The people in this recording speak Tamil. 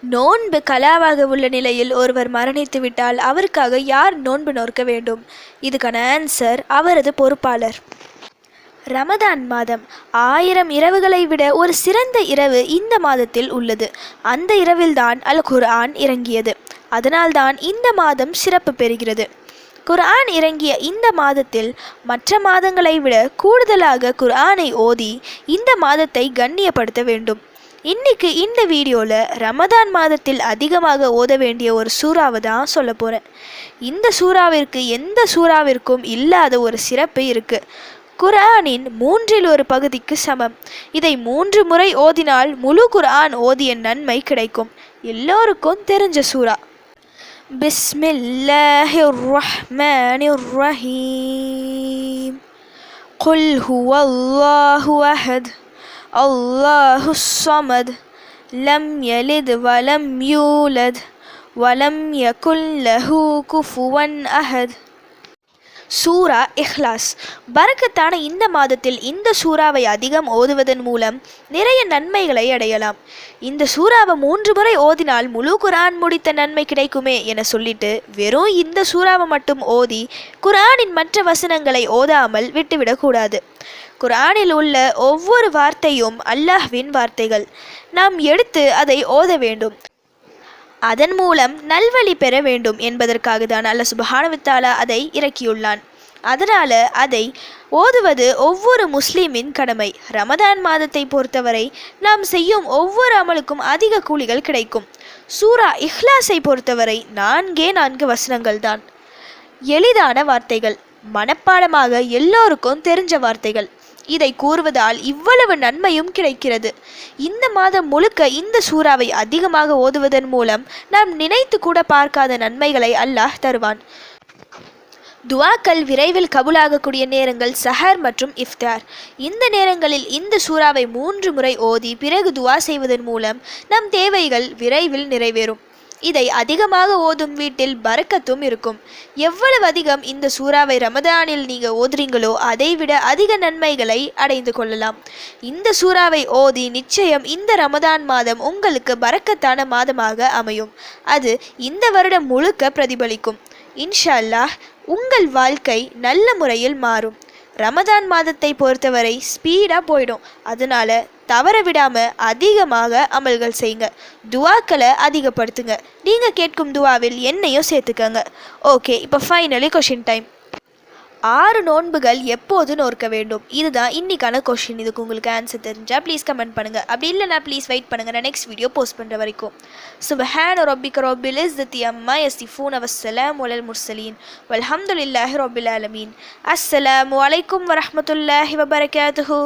நோன்பு கலாவாக உள்ள நிலையில் ஒருவர் மரணித்து விட்டால் அவருக்காக யார் நோன்பு நோக்க வேண்டும்? இதுக்கான ஆன்சர் அவரது பொறுப்பாளர். ரமதான் மாதம். ஆயிரம் இரவுகளை விட ஒரு சிறந்த இரவு இந்த மாதத்தில் உள்ளது. அந்த இரவில்தான் அல் குர்ஆன் இறங்கியது. அதனால்தான் இந்த மாதம் சிறப்பு பெறுகிறது. குர்ஆன் இறங்கிய இந்த மாதத்தில் மற்ற மாதங்களை விட கூடுதலாக குர்ஆனை ஓதி இந்த மாதத்தை கண்ணியப்படுத்த வேண்டும். இன்னைக்கு இந்த வீடியோவில் ரமதான் மாதத்தில் அதிகமாக ஓத வேண்டிய ஒரு சூறாவை தான் சொல்ல போகிறேன் இந்த சூறாவிற்கு எந்த சூறாவிற்கும் இல்லாத ஒரு சிறப்பு இருக்குது குரானின் மூன்றில் ஒரு பகுதிக்கு சமம். இதை மூன்று முறை ஓதினால் முழு குரான் ஓதிய நன்மை கிடைக்கும். எல்லோருக்கும் தெரிஞ்ச சூறா. பிஸ்மில்லாஹி ரஹ்மானி ரஹீம் குல் ஹுவல்லாஹு அஹத். அல்லாஹு சமத் லம் யலித் வலம் யூலத் வலம் யகுல் லஹு குஃபுவன் அஹத் சூரா இஹ்லாஸ் பரக்கத்தான இந்த மாதத்தில் இந்த சூறாவை அதிகம் ஓதுவதன் மூலம் நிறைய நன்மைகளை அடையலாம். இந்த சூறாவை மூன்று முறை ஓதினால் முழு குரான் முடித்த நன்மை கிடைக்குமே என சொல்லிட்டு வெறும் இந்த சூறாவை மட்டும் ஓதி குரானின் மற்ற வசனங்களை ஓதாமல் விட்டுவிடக்கூடாது. குரானில் உள்ள ஒவ்வொரு வார்த்தையும் அல்லாஹ்வின் வார்த்தைகள். நாம் எடுத்து அதை ஓத வேண்டும். அதன் மூலம் நல்வழி பெற வேண்டும் என்பதற்காக தான் அல்ல சுபஹானவித்தாலா அதை இறக்கியுள்ளான். அதனால் அதை ஓதுவது ஒவ்வொரு முஸ்லீமின் கடமை. ரமதான் மாதத்தை பொறுத்தவரை நாம் செய்யும் ஒவ்வொரு அமலுக்கும் அதிக கூலிகள் கிடைக்கும். சூரா இஹ்லாஸை பொறுத்தவரை நான்கே நான்கு வசனங்கள் தான். எளிதான வார்த்தைகள் மனப்பாடமாக எல்லோருக்கும் தெரிஞ்ச வார்த்தைகள். இதை கூறுவதால் இவ்வளவு நன்மையும் கிடைக்கிறது. இந்த மாதம் முழுக்க இந்த சூறாவை அதிகமாக ஓதுவதன் மூலம் நாம் நினைத்து கூட பார்க்காத நன்மைகளை அல்லாஹ் தருவான். துவாக்கள் விரைவில் கபுலாகக்கூடிய நேரங்கள் சஹர் மற்றும் இஃப்தார். இந்த நேரங்களில் இந்த சூறாவை மூன்று முறை ஓதி பிறகு துவா செய்வதன் மூலம் நம் தேவைகள் விரைவில் நிறைவேறும். இதை அதிகமாக ஓதும் வீட்டில் பறக்கத்தும் இருக்கும். எவ்வளவு அதிகம் இந்த சூறாவை ரமதானில் நீங்கள் ஓதுறீங்களோ அதைவிட அதிக நன்மைகளை அடைந்து கொள்ளலாம். இந்த சூறாவை ஓதி நிச்சயம் இந்த ரமதான் மாதம் உங்களுக்கு பறக்கத்தான மாதமாக அமையும். அது இந்த வருடம் முழுக்க பிரதிபலிக்கும். இன்ஷா அல்லாஹ் உங்கள் வாழ்க்கை நல்ல முறையில் மாறும். ரமதான் மாதத்தை பொறுத்தவரை ஸ்பீடாக போயிடும். அதனால தவற விடாமல் அதிகமாக அமல்கள் செய்யுங்க. துவாக்களை அதிகப்படுத்துங்க. நீங்கள் கேட்கும் துவாவில் என்னையும் சேர்த்துக்கங்க. ஓகே இப்போ ஃபைனலி கொஷின் டைம் ஆறு நோன்புகள் எப்போது நோற்க வேண்டும்? இதுதான் இன்னைக்கான கொஷின் இதுக்கு உங்களுக்கு ஆன்சர் தெரிஞ்சால் ப்ளீஸ் கமெண்ட் பண்ணுங்கள் அப்படி இல்லைனா ப்ளீஸ் வெயிட் பண்ணுங்கள் நான் நெக்ஸ்ட் வீடியோ போஸ்ட் பண்ணுற வரைக்கும். சுபஹான் ரொபிக் ரொபில் இஸ் தி அம்மா எஸ்திஃபூன் அவசலாம் ஒலல் முர்சலீன் வல்ஹம்துலில்லாஹி ரொபில் அலமீன் அஸ்ஸலாம் வலைக்கும் வரமத்துல்லாஹி வபரகாத்துஹூ